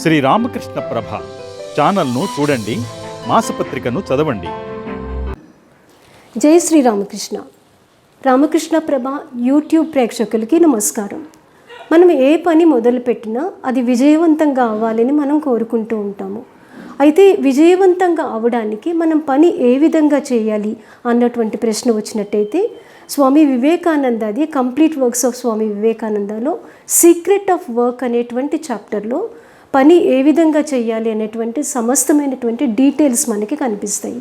శ్రీ రామకృష్ణ ప్రభ ఛానల్ను చూడండి మాసపత్రికను చదవండి. జై శ్రీ రామకృష్ణ. రామకృష్ణ ప్రభ యూట్యూబ్ ప్రేక్షకులకి నమస్కారం. మనం ఏ పని మొదలుపెట్టినా అది విజయవంతంగా అవ్వాలని మనం కోరుకుంటూ ఉంటాము. అయితే విజయవంతంగా అవడానికి మనం పని ఏ విధంగా చేయాలి అన్నటువంటి ప్రశ్న వచ్చినట్టయితే స్వామి వివేకానంద అది కంప్లీట్ వర్క్స్ ఆఫ్ స్వామి వివేకానందలో సీక్రెట్ ఆఫ్ వర్క్ అనేటువంటి చాప్టర్లో పని ఏ విధంగా చేయాలి అనేటువంటి సమస్తమైనటువంటి డీటెయిల్స్ మనకి కనిపిస్తాయి.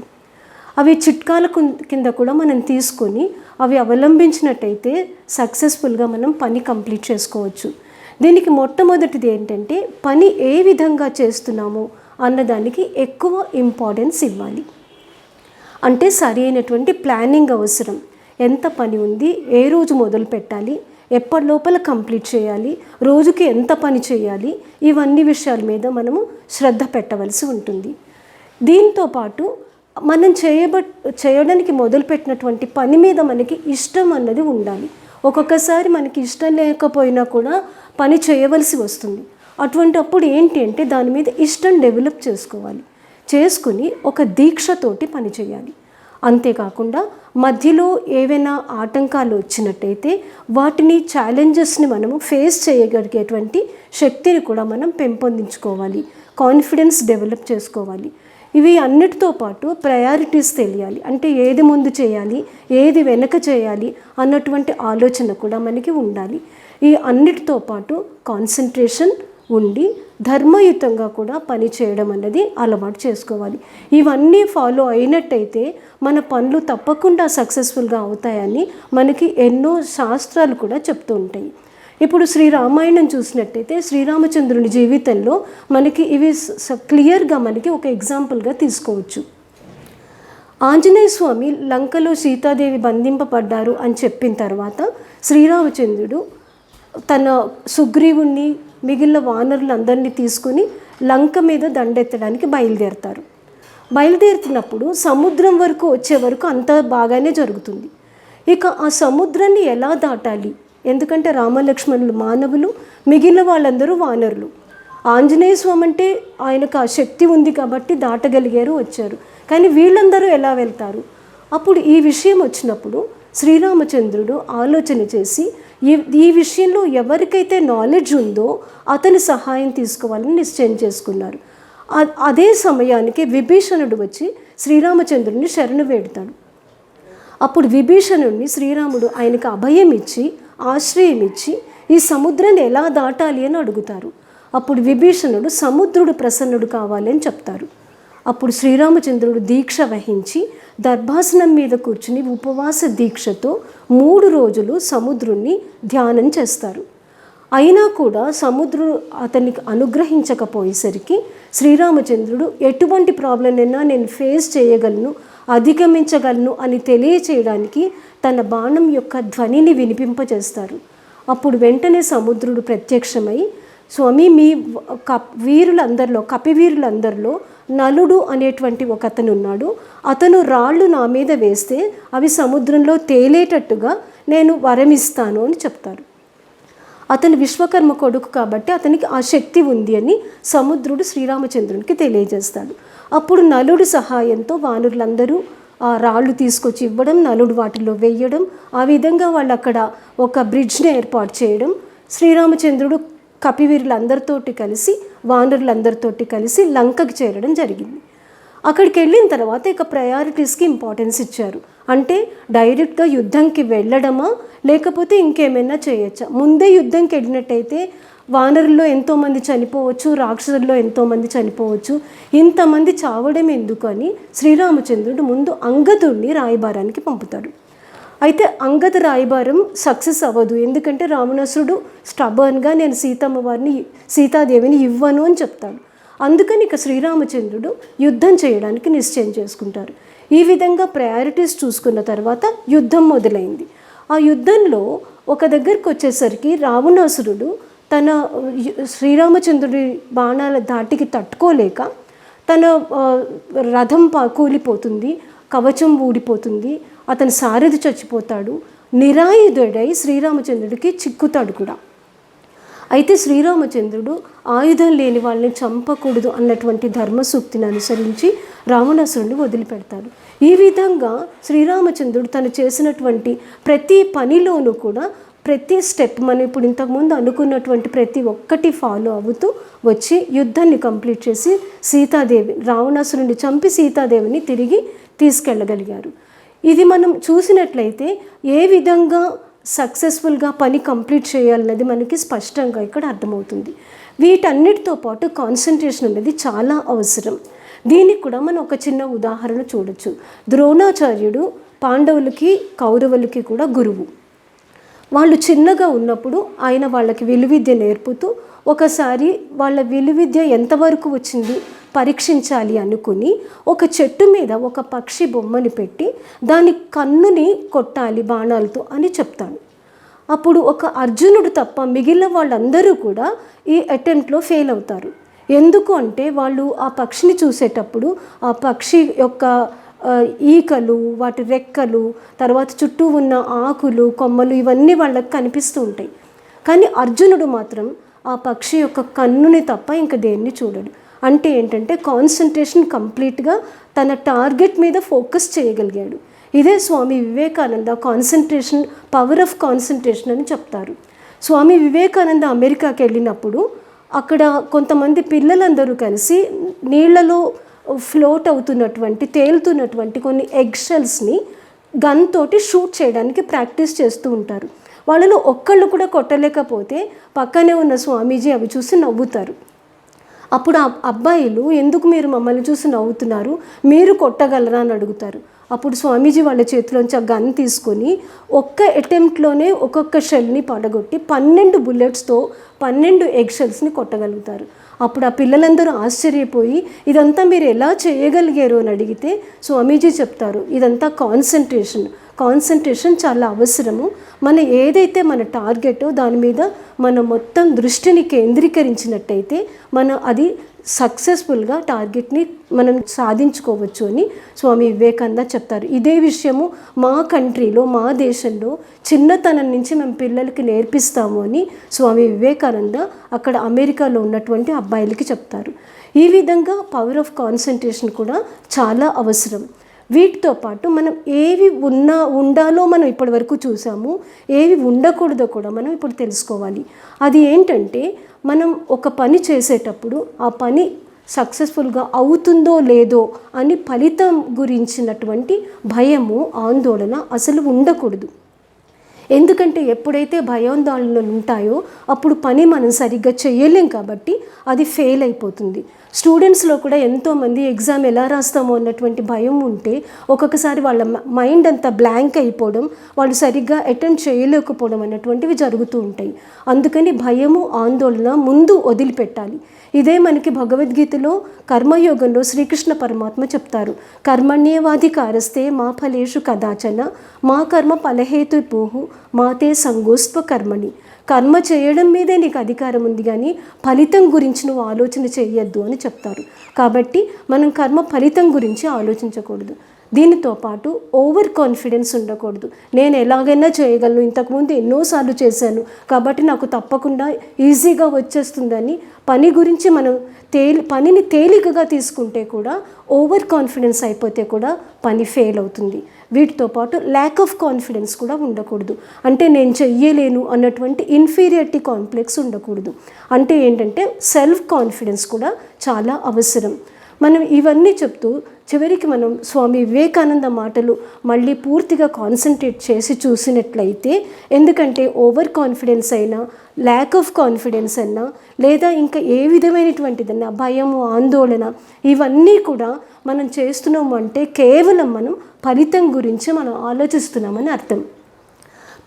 అవి చిట్కాల కింద కూడా మనం తీసుకొని అవి అవలంబించినట్టయితే సక్సెస్ఫుల్గా మనం పని కంప్లీట్ చేసుకోవచ్చు. దీనికి మొట్టమొదటిది ఏంటంటే పని ఏ విధంగా చేస్తున్నాము అన్నదానికి ఎక్కువ ఇంపార్టెన్స్ ఇవ్వాలి. అంటే సరి అయినటువంటి ప్లానింగ్ అవసరం. ఎంత పని ఉంది ఏ రోజు మొదలు పెట్టాలి ఎప్పటి లోపల కంప్లీట్ చేయాలి? రోజుకి ఎంత పని చేయాలి? ఇవన్నీ విషయాల మీద మనము శ్రద్ధ పెట్టవలసి ఉంటుంది. దీంతో పాటు మనం చేయబ చేయడానికి మొదలుపెట్టినటువంటి పని మీద మనకి ఇష్టం అన్నది ఉండాలి. ఒక్కొక్కసారి మనకి ఇష్టం లేకపోయినా కూడా పని చేయవలసి వస్తుంది. అటువంటి అప్పుడు ఏంటి అంటే దాని మీద ఇష్టం డెవలప్ చేసుకోవాలి. చేసుకుని ఒక దీక్షతోటి పని చేయాలి. అంతేకాకుండా మధ్యలో ఏవైనా ఆటంకాలు వచ్చినట్టయితే వాటిని ఛాలెంజెస్ని మనము ఫేస్ చేయగలిగేటువంటి శక్తిని కూడా మనం పెంపొందించుకోవాలి. కాన్ఫిడెన్స్ డెవలప్ చేసుకోవాలి. ఇవి అన్నిటితో పాటు ప్రయారిటీస్ తెలియాలి. అంటే ఏది ముందు చేయాలి ఏది వెనక చేయాలి అన్నటువంటి ఆలోచన కూడా మనకి ఉండాలి. ఈ అన్నిటితో పాటు కాన్సన్ట్రేషన్ ఉండి ధర్మయుతంగా కూడా పని చేయడం అన్నది అలవాటు చేసుకోవాలి. ఇవన్నీ ఫాలో అయినట్టయితే మన పనులు తప్పకుండా సక్సెస్ఫుల్గా అవుతాయని మనకి ఎన్నో శాస్త్రాలు కూడా చెప్తూ ఉంటాయి. ఇప్పుడు శ్రీరామాయణం చూసినట్టయితే శ్రీరామచంద్రుని జీవితంలో మనకి ఇవి స- క్లియర్గా మనకి ఒక ఎగ్జాంపుల్గా తీసుకోవచ్చు. ఆంజనేయ స్వామి లంకలో సీతాదేవి బంధింపబడ్డారు అని చెప్పిన తర్వాత శ్రీరామచంద్రుడు తన సుగ్రీవుణ్ణి మిగిలిన వానరులందరినీ తీసుకొని లంక మీద దండెత్తడానికి బయలుదేరతారు. బయలుదేరుతున్నప్పుడు సముద్రం వరకు వచ్చే వరకు అంత బాగానే జరుగుతుంది. ఇక ఆ సముద్రాన్ని ఎలా దాటాలి? ఎందుకంటే రామలక్ష్మణులు మానవులు మిగిలిన వాళ్ళందరూ వానరులు. ఆంజనేయ స్వామి అంటే ఆయనకు ఆ శక్తి ఉంది కాబట్టి దాటగలిగారు వచ్చారు. కానీ వీళ్ళందరూ ఎలా వెళ్తారు? అప్పుడు ఈ విషయం వచ్చినప్పుడు శ్రీరామచంద్రుడు ఆలోచన చేసి ఈ ఈ విషయంలో ఎవరికైతే నాలెడ్జ్ ఉందో అతని సహాయం తీసుకోవాలని నిశ్చయం చేసుకున్నారు. అదే సమయానికి విభీషణుడు వచ్చి శ్రీరామచంద్రుడిని శరణు వేడుతాడు. అప్పుడు విభీషణుడిని శ్రీరాముడు ఆయనకు అభయం ఇచ్చి ఆశ్రయం ఇచ్చి ఈ సముద్రాన్ని ఎలా దాటాలి అని అడుగుతారు. అప్పుడు విభీషణుడు సముద్రుడు ప్రసన్నుడు కావాలి అని చెప్తారు. అప్పుడు శ్రీరామచంద్రుడు దీక్ష వహించి దర్భాసనం మీద కూర్చుని ఉపవాస దీక్షతో మూడు రోజులు సముద్రుణ్ణి ధ్యానం చేస్తారు. అయినా కూడా సముద్రుడు అతనికి అనుగ్రహించకపోయేసరికి శ్రీరామచంద్రుడు ఎటువంటి ప్రాబ్లం అయినా నేను ఫేస్ చేయగలను అధిగమించగలను అని తెలియచేయడానికి తన బాణం యొక్క ధ్వనిని వినిపింపజేస్తారు అప్పుడు వెంటనే సముద్రుడు ప్రత్యక్షమై స్వామి మీ కప్ వీరులందరిలో కపివీరులందరిలో నలుడు అనేటువంటి ఒక అతను ఉన్నాడు అతను రాళ్ళు నా మీద వేస్తే అవి సముద్రంలో తేలేటట్టుగా నేను వరమిస్తాను అని చెప్తారు అతను విశ్వకర్మ కొడుకు కాబట్టి అతనికి ఆ శక్తి ఉంది అని సముద్రుడు శ్రీరామచంద్రునికి తెలియజేస్తాడు. అప్పుడు నలుడు సహాయంతో వానరులందరూ ఆ రాళ్ళు తీసుకొచ్చి ఇవ్వడం నలుడు వాటిలో వేయడం ఆ విధంగా వాళ్ళు అక్కడ ఒక బ్రిడ్జ్ని ఏర్పాటు చేయడం శ్రీరామచంద్రుడు కపివీరులందరితోటి కలిసి వానరులందరితోటి కలిసి లంకకి చేరడం జరిగింది. అక్కడికి వెళ్ళిన తర్వాత ఇక ప్రయారిటీస్కి ఇంపార్టెన్స్ ఇచ్చారు. అంటే డైరెక్ట్గా యుద్ధంకి వెళ్ళడమా లేకపోతే ఇంకేమైనా చేయొచ్చా? ముందే యుద్ధంకి వెళ్ళినట్టయితే వానరుల్లో ఎంతోమంది చనిపోవచ్చు రాక్షసుల్లో ఎంతోమంది చనిపోవచ్చు ఇంతమంది చావడం ఎందుకు అని శ్రీరామచంద్రుడు ముందు అంగదుడిని రాయబారానికి పంపుతాడు. అయితే అంగద రాయబారం సక్సెస్ అవ్వదు. ఎందుకంటే రావణాసురుడు స్టబర్న్గా నేను సీతమ్మ వారిని సీతాదేవిని ఇవ్వను అని చెప్తాడు. అందుకని ఇక శ్రీరామచంద్రుడు యుద్ధం చేయడానికి నిశ్చయం చేసుకుంటారు. ఈ విధంగా ప్రయారిటీస్ చూసుకున్న తర్వాత యుద్ధం మొదలైంది. ఆ యుద్ధంలో ఒక దగ్గరికి వచ్చేసరికి రావణాసురుడు తన యు- శ్రీరామచంద్రుడి బాణాల ధాటికి తట్టుకోలేక తన రథం పా కూలిపోతుంది కవచం ఊడిపోతుంది అతని సారథి చచ్చిపోతాడు. నిరాయుధుడై శ్రీరామచంద్రుడికి చిక్కుతాడు కూడా. అయితే శ్రీరామచంద్రుడు ఆయుధం లేని వాళ్ళని చంపకూడదు అన్నటువంటి ధర్మసూక్తిని అనుసరించి రావణాసురుడిని వదిలిపెడతాడు. ఈ విధంగా శ్రీరామచంద్రుడు తను చేసినటువంటి ప్రతి పనిలోనూ కూడా ప్రతి స్టెప్ మనం ఇప్పుడు ఇంతకుముందు అనుకున్నటువంటి ప్రతి ఒక్కటి ఫాలో అవుతూ వచ్చి యుద్ధాన్ని కంప్లీట్ చేసి సీతాదేవి రావణాసురుడిని చంపి సీతాదేవిని తిరిగి తీసుకెళ్ళగలిగారు. ఇది మనం చూసినట్లయితే ఏ విధంగా సక్సెస్ఫుల్గా పని కంప్లీట్ చేయాలన్నది మనకి స్పష్టంగా ఇక్కడ అర్థమవుతుంది. వీటన్నిటితో పాటు కాన్సన్ట్రేషన్ అనేది చాలా అవసరం. దీనికి కూడా మనం ఒక చిన్న ఉదాహరణ చూడొచ్చు. ద్రోణాచార్యుడు పాండవులకి కౌరవులకి కూడా గురువు. వాళ్ళు చిన్నగా ఉన్నప్పుడు ఆయన వాళ్ళకి విలువిద్య నేర్పుతూ ఒకసారి వాళ్ళ విలువిద్య ఎంతవరకు వచ్చింది పరీక్షించాలి అనుకుని ఒక చెట్టు మీద ఒక పక్షి బొమ్మని పెట్టి దాని కన్నుని కొట్టాలి బాణాలతో అని చెప్తాను అప్పుడు ఒక అర్జునుడు తప్ప మిగిలిన వాళ్ళందరూ కూడా ఈ అటెంప్ట్లో ఫెయిల్ అవుతారు. ఎందుకు అంటే వాళ్ళు ఆ పక్షిని చూసేటప్పుడు ఆ పక్షి యొక్క ఈకలు వాటి రెక్కలు తర్వాత చుట్టూ ఉన్న ఆకులు కొమ్మలు ఇవన్నీ వాళ్ళకి కనిపిస్తూ ఉంటాయి. కానీ అర్జునుడు మాత్రం ఆ పక్షి యొక్క కన్నుని తప్ప ఇంకా దేన్ని చూడడు. అంటే ఏంటంటే కాన్సన్ట్రేషన్ కంప్లీట్గా తన టార్గెట్ మీద ఫోకస్ చేయగలిగాడు. ఇదే Swami Vivekananda concentration power of concentration అని చెప్తారు. స్వామి వివేకానంద అమెరికాకి వెళ్ళినప్పుడు అక్కడ కొంతమంది పిల్లలందరూ కలిసి నీళ్ళలో ఫ్లోట్ అవుతున్నటువంటి తేలుతున్నటువంటి కొన్ని ఎగ్షెల్స్ని గన్ తోటి షూట్ చేయడానికి ప్రాక్టీస్ చేస్తూ ఉంటారు. వాళ్ళలో ఒక్కళ్ళు కూడా కొట్టలేకపోతే పక్కనే ఉన్న స్వామీజీ అవి చూసి నవ్వుతారు. అప్పుడు ఆ అబ్బాయిలు ఎందుకు మీరు మమ్మల్ని చూసి నవ్వుతున్నారు? మీరు కొట్టగలరా? అని అడుగుతారు. అప్పుడు స్వామీజీ వాళ్ళ చేతిలోంచి ఆ గన్ తీసుకొని ఒక్క అటెంప్ట్లోనే ఒక్కొక్క షెల్ని పడగొట్టి పన్నెండు బుల్లెట్స్తో పన్నెండు ఎగ్ షెల్స్ని కొట్టగలుగుతారు. అప్పుడు ఆ పిల్లలందరూ ఆశ్చర్యపోయి ఇదంతా మీరు ఎలా చేయగలిగారు? అని అడిగితే స్వామీజీ చెప్తారు ఇదంతా కాన్సన్ట్రేషన్. కాన్సన్ట్రేషన్ చాలా అవసరము. మన ఏదైతే మన టార్గెటో దాని మీద మన మొత్తం దృష్టిని కేంద్రీకరించినట్టయితే మన అది సక్సెస్ఫుల్గా టార్గెట్ని మనం సాధించుకోవచ్చు అని స్వామి వివేకానంద చెప్తారు. ఇదే విషయము మా కంట్రీలో మా దేశంలో చిన్నతనం నుంచి మేము పిల్లలకి నేర్పిస్తాము అని స్వామి వివేకానంద అక్కడ అమెరికాలో ఉన్నటువంటి అబ్బాయిలకి చెప్తారు. ఈ విధంగా పవర్ ఆఫ్ కాన్సన్ట్రేషన్ కూడా చాలా అవసరం. వీటితో పాటు మనం ఏవి ఉన్నా ఉండాలో మనం ఇప్పటి వరకు చూసాము. ఏవి ఉండకూడదో కూడా మనం ఇప్పుడు తెలుసుకోవాలి. అది ఏంటంటే మనం ఒక పని చేసేటప్పుడు ఆ పని సక్సెస్ఫుల్గా అవుతుందో లేదో అని ఫలితం గురించినటువంటి భయము ఆందోళన అసలు ఉండకూడదు. ఎందుకంటే ఎప్పుడైతే భయాందోళనలు ఉంటాయో అప్పుడు పని మనం సరిగ్గా చేయలేం కాబట్టి అది ఫెయిల్ అయిపోతుంది. స్టూడెంట్స్లో కూడా ఎంతోమంది ఎగ్జామ్ ఎలా రాస్తామో అన్నటువంటి భయం ఉంటే ఒక్కొక్కసారి వాళ్ళ మైండ్ అంతా బ్లాంక్ అయిపోవడం వాళ్ళు సరిగ్గా అటెంప్ట్ చేయలేకపోవడం అన్నటువంటివి జరుగుతూ ఉంటాయి. అందుకని భయము ఆందోళన ముందు వదిలిపెట్టాలి. ఇదే మనకి భగవద్గీతలో కర్మయోగంలో శ్రీకృష్ణ పరమాత్మ చెప్తారు. కర్మణ్యేవాధికారస్తే మా ఫలేషు కదాచన మా కర్మ ఫలహేతు పోహు మాతే సంగోస్వ కర్మణి. కర్మ చేయడం మీదే నీకు అధికారం ఉంది కానీ ఫలితం గురించి నువ్వు ఆలోచన చేయొద్దు అని చెప్తారు. కాబట్టి మనం కర్మ ఫలితం గురించి ఆలోచించకూడదు. దీనితో పాటు ఓవర్ కాన్ఫిడెన్స్ ఉండకూడదు. నేను ఎలాగైనా చేయగలను. ఇంతకుముందు ఎన్నోసార్లు చేశాను. కాబట్టి నాకు తప్పకుండా ఈజీగా వచ్చేస్తుందని పని గురించి మనం తేలి పనిని తేలికగా తీసుకుంటే కూడా ఓవర్ కాన్ఫిడెన్స్ అయిపోతే కూడా పని ఫెయిల్ అవుతుంది. వీటితో పాటు ల్యాక్ ఆఫ్ కాన్ఫిడెన్స్ కూడా ఉండకూడదు. అంటే నేను చెయ్యలేను అన్నటువంటి ఇన్ఫీరియారిటీ కాంప్లెక్స్ ఉండకూడదు. అంటే ఏంటంటే సెల్ఫ్ కాన్ఫిడెన్స్ కూడా చాలా అవసరం. మనం ఇవన్నీ చెప్తూ చివరికి మనం స్వామి వివేకానంద మాటలు మళ్ళీ పూర్తిగా కాన్సన్ట్రేట్ చేసి చూసినట్లయితే ఎందుకంటే ఓవర్ కాన్ఫిడెన్స్ అయినా ల్యాక్ ఆఫ్ కాన్ఫిడెన్స్ అయినా లేదా ఇంకా ఏ విధమైనటువంటిదన్నా భయము ఆందోళన ఇవన్నీ కూడా మనం చేస్తున్నాము అంటే కేవలం మనం ఫలితం గురించి మనం ఆలోచిస్తున్నామని అర్థం.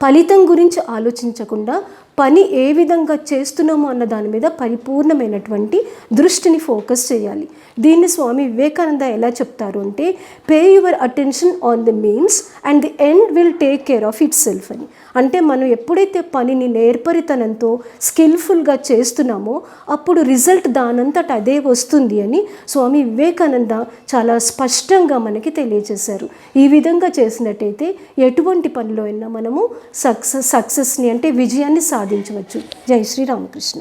ఫలితం గురించి ఆలోచించకుండా పని ఏ విధంగా చేస్తున్నామో అన్న దాని మీద పరిపూర్ణమైనటువంటి దృష్టిని ఫోకస్ చేయాలి. దీన్ని స్వామి వివేకానంద ఎలా చెప్తారు అంటే pay your attention on the means and the end will take care of itself అని. అంటే మనం ఎప్పుడైతే పనిని నేర్పరితనంతో స్కిల్ఫుల్గా చేస్తున్నామో అప్పుడు రిజల్ట్ దానంతట అదే వస్తుంది అని స్వామి వివేకానంద చాలా స్పష్టంగా మనకి తెలియజేశారు. ఈ విధంగా చేసినట్టయితే ఎటువంటి పనిలో అయినా మనము సక్సెస్ సక్సెస్ని అంటే విజయాన్ని సాధించవచ్చు. జై శ్రీ రామకృష్ణ.